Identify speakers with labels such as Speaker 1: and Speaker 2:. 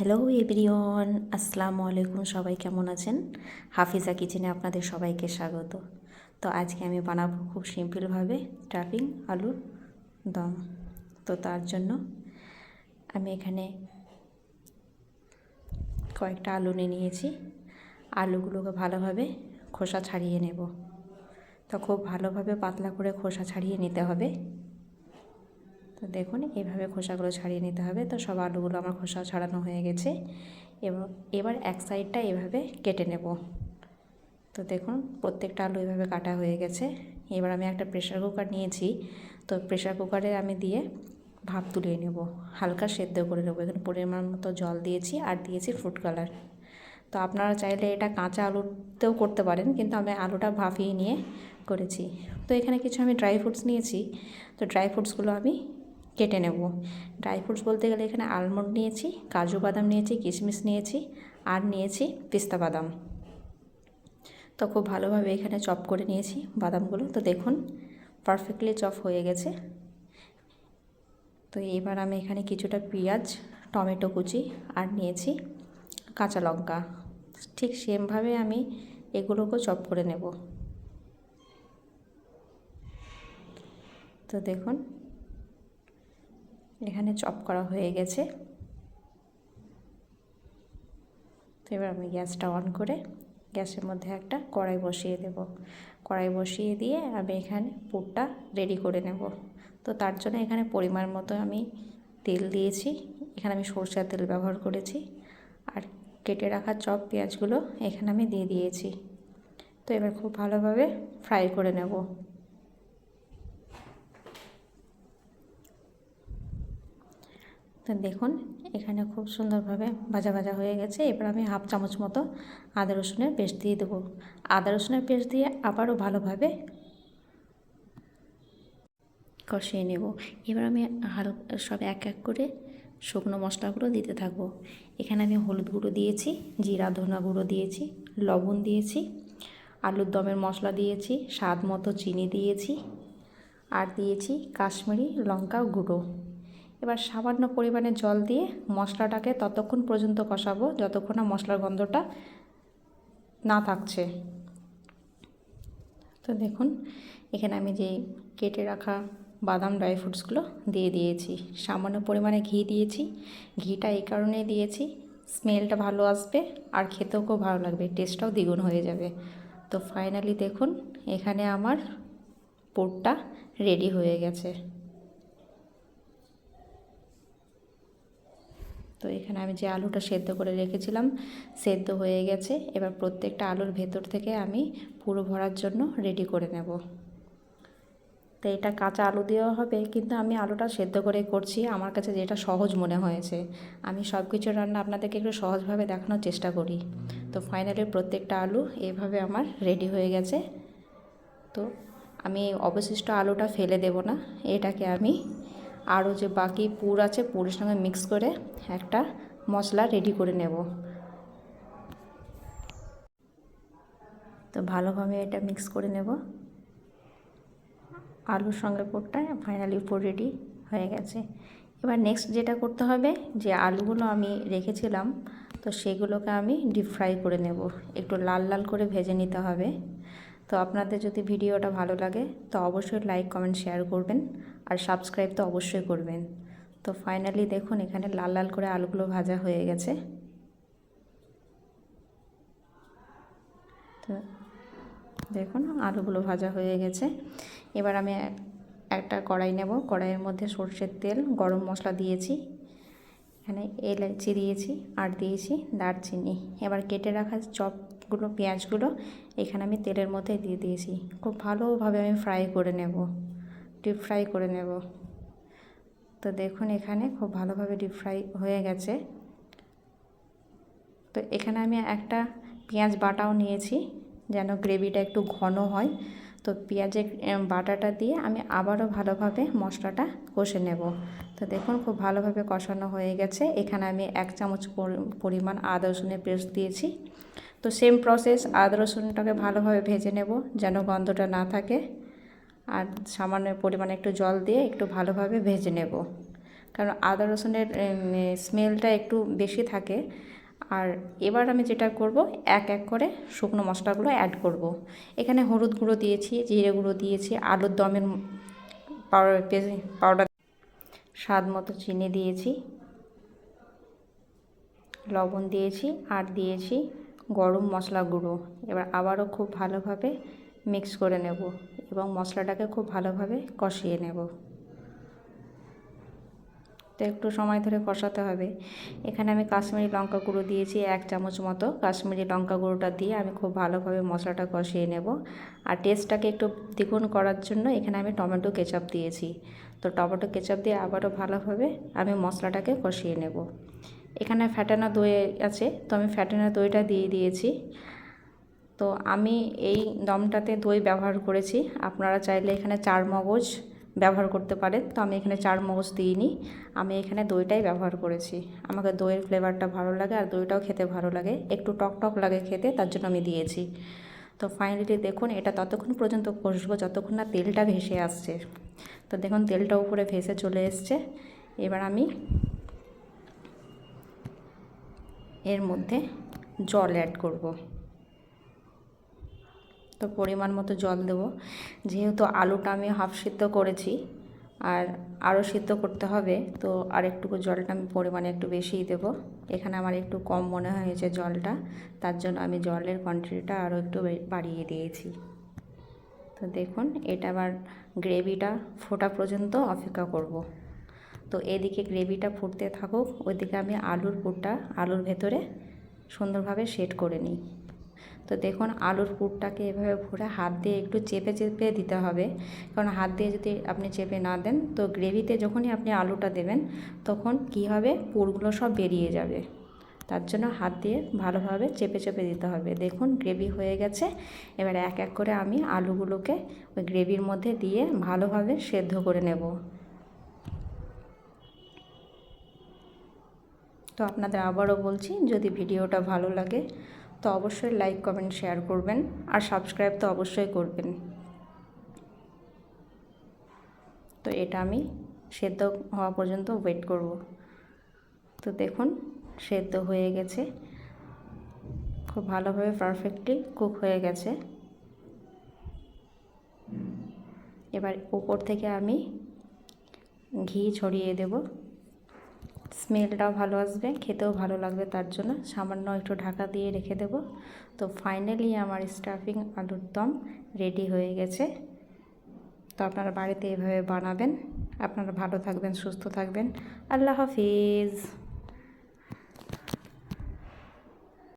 Speaker 1: Hello everyone, আসসালামু আলাইকুম, সবাই কেমন আছেন? হাফিজা কিচেনে আপনাদের সবাইকে স্বাগত। তো আজকে আমি বানাবো খুব সিম্পলভাবে স্টাফিং আলুর দম। তো তার জন্য আমি এখানে কয়েকটা আলু নিয়ে নিয়েছি। আলুগুলোকে ভালোভাবে খোসা ছাড়িয়ে নেব। তো খুব ভালোভাবে পাতলা করে খোসা ছাড়িয়ে নিতে হবে। তো দেখুন এইভাবে খোসাগুলো ছাড়িয়ে নিতে হবে। তো সব আলুগুলো আমার খোসা ছাড়ানো হয়ে গেছে। এবং এবার এক সাইডটা এভাবে কেটে নেব। তো দেখুন, প্রত্যেকটা আলু এভাবে কাটা হয়ে গেছে। এবার আমি একটা প্রেশার কুকার নিয়েছি। তো প্রেশার কুকারে আমি দিয়ে ভাপ তুলিয়ে নেব। হালকা সেদ্ধ করে নেব। এখানে পরিমাণ মতো জল দিয়েছি আর দিয়েছি ফুড কালার তো আপনারা চাইলে এটা কাঁচা আলুতেও করতে পারেন, কিন্তু আমি আলুটা ভাপিয়ে নিয়ে করেছি। তো এখানে কিছু আমি ড্রাই ফ্রুটস নিয়েছি। তো ড্রাই ফ্রুটসগুলো আমি কেটে নেব। ড্রাই ফ্রুটস বলতে গেলে এখানে আলমন্ড নিয়েছি, কাজু বাদাম নিয়েছি, কিশমিশ নিয়েছি, আর নিয়েছি পিস্তা বাদাম। তো খুব ভালোভাবে এখানে চপ করে নিয়েছি বাদামগুলো। তো দেখুন পারফেক্টলি চপ হয়ে গেছে। তো এবার আমি এখানে কিছুটা পেঁয়াজ, টমেটো কুচি, আর নিয়েছি কাঁচা লঙ্কা। ঠিক সেমভাবে আমি এগুলোকেও চপ করে নেব। তো দেখুন এখানে চপ করা হয়ে গেছে। তো এবার আমি গ্যাসটা অন করে গ্যাসের মধ্যে একটা কড়াই বসিয়ে দেব। কড়াই বসিয়ে দিয়ে আমি এখানে পুরটা রেডি করে নেব। তো তার জন্য এখানে পরিমাণ মতো আমি তেল দিয়েছি। এখানে আমি সরষের তেল ব্যবহার করেছি। আর কেটে রাখা চপ পেঁয়াজগুলো এখানে আমি দিয়ে দিয়েছি। তো এবার খুব ভালোভাবে ফ্রাই করে নেব। তো দেখুন, এখানে খুব সুন্দরভাবে ভাজা ভাজা হয়ে গেছে। এবার আমি হাফ চামচ মতো আদা রসুনের পেস্ট দিয়ে দেবো। আদা রসুনের পেস্ট দিয়ে আবারও ভালোভাবে কষিয়ে নেব। এবার আমি হাল সব এক এক করে শুকনো মশলাগুলো দিতে থাকব। এখানে আমি হলুদ গুঁড়ো দিয়েছি, জিরা, ধনা গুঁড়ো দিয়েছি, লবণ দিয়েছি, আলুর দমের মশলা দিয়েছি, স্বাদ মতো চিনি দিয়েছি, আর দিয়েছি কাশ্মীরি লঙ্কা গুঁড়ো। এবার সামান্য পরিমাণে জল দিয়ে মশলাটাকে ততক্ষণ পর্যন্ত কষাবো যতক্ষণ না মশলার গন্ধটা না থাকছে। তো দেখুন, এখানে আমি যে কেটে রাখা বাদাম ড্রাই ফ্রুটসগুলো দিয়ে দিয়েছি। সামান্য পরিমাণে ঘি দিয়েছি। ঘিটা এই কারণেই দিয়েছি, স্মেলটা ভালো আসবে আর খেতেও খুব ভালো লাগবে, টেস্টটাও দ্বিগুণ হয়ে যাবে। তো ফাইনালি দেখুন, এখানে আমার পোরটা রেডি হয়ে গেছে। তো এখানে আমি যে আলুটা সেদ্ধ করে রেখেছিলাম, সেদ্ধ হয়ে গেছে। এবার প্রত্যেকটা আলুর ভেতর থেকে আমি পুরো ভরার জন্য রেডি করে নেব। তো এটা কাঁচা আলু দেওয়া হবে, কিন্তু আমি আলুটা সেদ্ধ করে করছি। আমার কাছে যেটা সহজ মনে হয়েছে, আমি সব কিছু রান্না আপনাদেরকে একটু সহজভাবে দেখানোর চেষ্টা করি। তো ফাইনালি প্রত্যেকটা আলু এভাবে আমার রেডি হয়ে গেছে। তো আমি অবশিষ্ট আলুটা ফেলে দেব না, এটাকে আমি আরও যে বাকি পুর আছে, পুরের সঙ্গে মিক্স করে একটা মশলা রেডি করে নেব। তো ভালোভাবে এটা মিক্স করে নেব। আলুর সঙ্গে পুরটা ফাইনালি পুর রেডি হয়ে গেছে। এবার নেক্সট যেটা করতে হবে, যে আলুগুলো আমি রেখেছিলাম, তো সেগুলোকে আমি ডিপ ফ্রাই করে নেব। একটু লাল লাল করে ভেজে নিতে হবে। তো আপনাদের যদি ভিডিওটা ভালো লাগে, তো অবশ্যই লাইক কমেন্ট শেয়ার করবেন। আর সাবস্ক্রাইব তো অবশ্যই করবেন। তো ফাইনালি দেখুন, এখানে লাল লাল করে আলুগুলো ভাজা হয়ে গেছে। তো দেখুন, আলুগুলো ভাজা হয়ে গেছে। এবার আমি একটা কড়াই নেব। কড়াইয়ের মধ্যে সর্ষের তেল, গরম মশলা দিয়েছি। এখানে এলাচি দিয়েছি আর দিয়েছি দারচিনি। এবার কেটে রাখা চপগুলো, পেঁয়াজগুলো এখানে আমি তেলের মধ্যে দিয়ে দিয়েছি। খুব ভালোভাবে আমি ফ্রাই করে নেব। ডিপ ফ্রাই করে নেব। তো দেখুন এখানে খুব ভালোভাবে ডিপ ফ্রাই হয়ে গেছে। তো এখানে আমি একটা পেঁয়াজ বাটাও নিয়েছি, যেন গ্রেভিটা একটু ঘন হয়। তো পেঁয়াজের বাটাটা দিয়ে আমি আবারও ভালোভাবে মশলাটা কষে নেব। তো দেখুন খুব ভালোভাবে কষানো হয়ে গেছে। এখানে আমি এক চামচ পরিমাণ আদা রসুনের পেস্ট দিয়েছি। তো সেম প্রসেস আদা রসুনটাকে ভালোভাবে ভেজে নেব, যেন গন্ধটা না থাকে। আর সামান্য পরিমাণে একটু জল দিয়ে একটু ভালোভাবে ভেজে নেব। কারণ আদা রসুনের স্মেলটা একটু বেশি থাকে। আর এবার আমি যেটা করব, এক এক করে শুকনো মশলাগুলো অ্যাড করব। এখানে হলুদ গুঁড়ো দিয়েছি, জিরে গুঁড়ো দিয়েছি, আলুর দমের পাউডার পাউডার স্বাদ মতো চিনি দিয়েছি, লবণ দিয়েছি, আর দিয়েছি গরম মশলা গুঁড়ো। এবার আবারও খুব ভালোভাবে মিক্স করে নেব এবং মশলাটাকে খুব ভালোভাবে কষিয়ে নেব। তো একটু সময় ধরে কষাতে হবে। এখানে আমি কাশ্মীরি লঙ্কা গুঁড়ো দিয়েছি এক চামচ মতো। কাশ্মীরি লঙ্কা গুঁড়োটা দিয়ে আমি খুব ভালোভাবে মশলাটা কষিয়ে নেব। আর টেস্টটাকে একটু দ্বিগুণ করার জন্য এখানে আমি টমেটো কেচাপ দিয়েছি। তো টমেটো কেচাপ দিয়ে আবারও ভালোভাবে আমি মশলাটাকে কষিয়ে নেব। এখানে ফ্যাটানো দই আছে। তো আমি ফ্যাটানো দইটা দিয়ে দিয়েছি। তো আমি এই দমটাতে দই ব্যবহার করেছি। আপনারা চাইলে এখানে চার মগজ ব্যবহার করতে পারেন। তো আমি এখানে চার মগজ দিইনি। আমি এখানে দইটাই ব্যবহার করেছি। আমাকে দইয়ের ফ্লেভারটা ভালো লাগে আর দইটাও খেতে ভালো লাগে। একটু টক টক লাগে খেতে, তার জন্য আমি দিয়েছি। তো ফাইনালি দেখুন, এটা ততক্ষণ পর্যন্ত কষবো, যতক্ষণ না তেলটা ভেসে আসছে। তো দেখুন, তেলটা উপরে ভেসে চলে এসছে। এবার আমি এর মধ্যে জল অ্যাড করব। তো পরিমাণ মতো জল দেব। যেহেতু আলুটা আমি হাফ সিদ্ধ করেছি, আর আরও সিদ্ধ করতে হবে, তো আর একটুকু জলটা আমি পরিমাণে একটু বেশিই দেব। এখানে আমার একটু কম মনে হয়েছে জলটা, তার জন্য আমি জলের কোয়ান্টিটিটা আরও একটু বাড়িয়ে দিয়েছি। তো দেখুন, এটা আবার গ্রেভিটা ফোটা পর্যন্ত অপেক্ষা করব। তো এদিকে গ্রেভিটা ফুটতে থাকুক, ওইদিকে আমি আলুর পুরটা আলুর ভেতরে সুন্দরভাবে সেট করে নিই। তো দেখুন আলুর পুরটাকে এভাবে ভরে হাত দিয়ে একটু চেপে চেপে দিতে হবে। কারণ হাত দিয়ে যদি আপনি চেপে না দেন, তো গ্রেভিতে যখনই আপনি আলুটা দেবেন, তখন কি হবে? পুরগুলো সব বেরিয়ে যাবে। তার জন্য হাত দিয়ে ভালোভাবে চেপে চেপে দিতে হবে। দেখুন গ্রেভি হয়ে গেছে। এবার এক এক করে আমি আলুগুলোকে ওই গ্রেভির মধ্যে দিয়ে ভালোভাবে সেদ্ধ করে নেব। তো আপনাদের আবারও বলছি, যদি ভিডিওটা ভালো লাগে তো অবশ্যই লাইক কমেন্ট শেয়ার করবেন আর সাবস্ক্রাইব তো অবশ্যই করবেন। তো এটা আমি সেদ্ধ হওয়া পর্যন্ত ওয়েট করব। তো দেখুন, সেদ্ধ হয়ে গেছে। খুব ভালোভাবে পারফেক্টলি কুক হয়ে গেছে। এবার উপর থেকে আমি ঘি ছড়িয়ে দেব। স্মেলটাও ভালো আসবে, খেতেও ভালো লাগবে তার জন্য। সামান্য একটু ঢাকা দিয়ে রেখে দেব। তো ফাইনালি আমার স্টাফিং আলুর দম রেডি হয়ে গেছে। তো আপনারা বাড়িতে এভাবে বানাবেন। আপনারা ভালো থাকবেন, সুস্থ থাকবেন। আল্লাহ হাফিজ।